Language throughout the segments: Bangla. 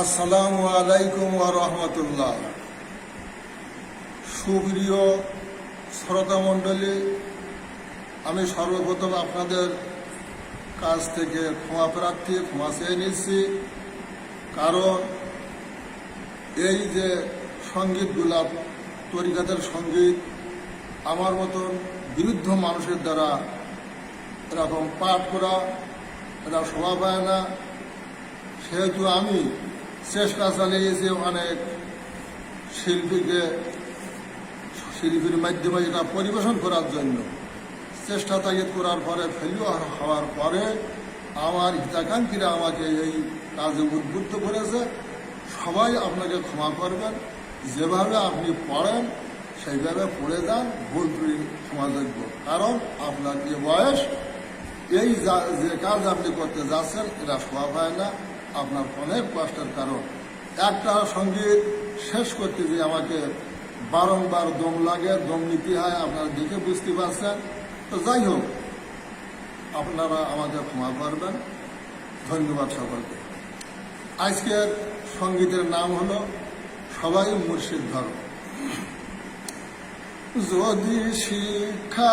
আসসালামু আলাইকুম রহমতুল্লাহ। সুপ্রিয় শ্রোতা মণ্ডলী, আমি সর্বপ্রথম আপনাদের কাছ থেকে ক্ষমা প্রার্থী, ক্ষমা চেয়ে নিচ্ছি। কারণ এই যে সঙ্গীতগুলা তরিকাতের সংগীত, আমার মতন বিরুদ্ধ মানুষের দ্বারা এরকম পাঠ করা এটা শোভা পায় না। সেহেতু আমি চেষ্টা চালিয়েছে অনেক শিল্পীকে শিল্পীর মাধ্যমে এটা পরিবেশন করার জন্য। চেষ্টা তাগিদ করার পরে ফেলিওর হওয়ার পরে আমার হিতাকাঙ্ক্ষীরা আমাকে এই কাজে উদ্বুদ্ধ করেছে। সবাই আপনাকে ক্ষমা করবেন। যেভাবে আপনি পড়েন, সেইভাবে পড়ে যান, ভুল ত্রুটি ক্ষমাযোগ্য কারণ আপনার যে বয়স, এই যে কাজ আপনি করতে যাচ্ছেন, এটা শোভা পায় না। আপনার অনেক কষ্টের কারণ। একটা সংগীত শেষ করতে গিয়ে আমাকে বারংবার দম লাগে, দম নিতে হয়, আপনারা দেখে বুঝতে পারছেন। তো যাই হোক, আপনারা আমাকে ক্ষমা করবেন। ধন্যবাদ সকলকে। আজকের সঙ্গীতের নাম হলো সবাই মুর্শিদ ধর্ম। যদি শিক্ষা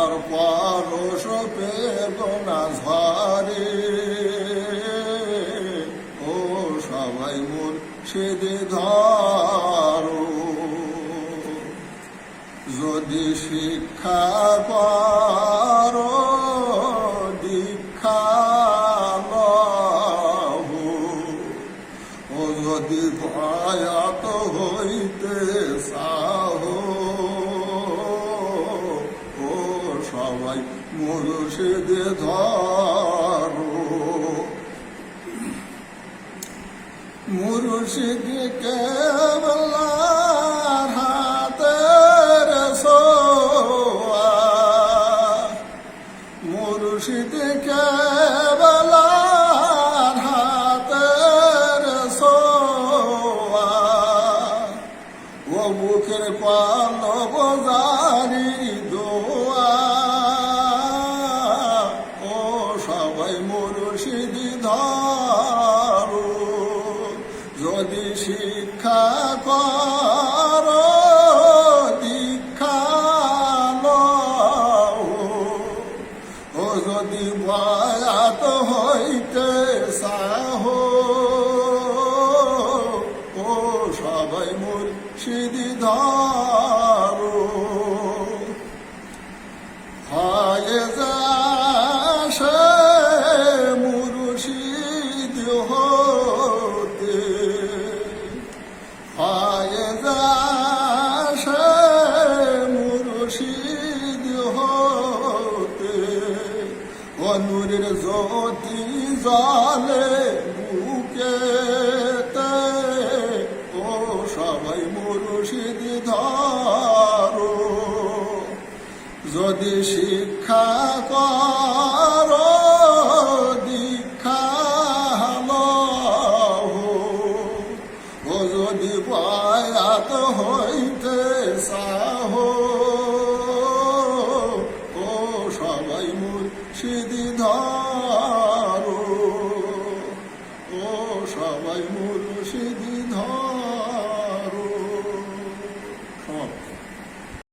তার পরশ বেদনা ঝরে ও সবাই মোর সেদে ধরো। যদি শিক্ষা কর দীক্ষা ও যদি ভয়াত হইতে সাহ মুর্শিদে ধরো। মুর্শিদ কেবলার হাতের সোয়া। মুর্শিদ কেবলার হাতের সোয়া। ও বুকের পালব মুর্শিদি ধরো যদি শিক্ষা কর দীক্ষা ও যদি বয়াত হতে অনুরের জ্যোতি জালে বুকে ও সবাই মুরশিদ ধরো। যদি শিক্ষা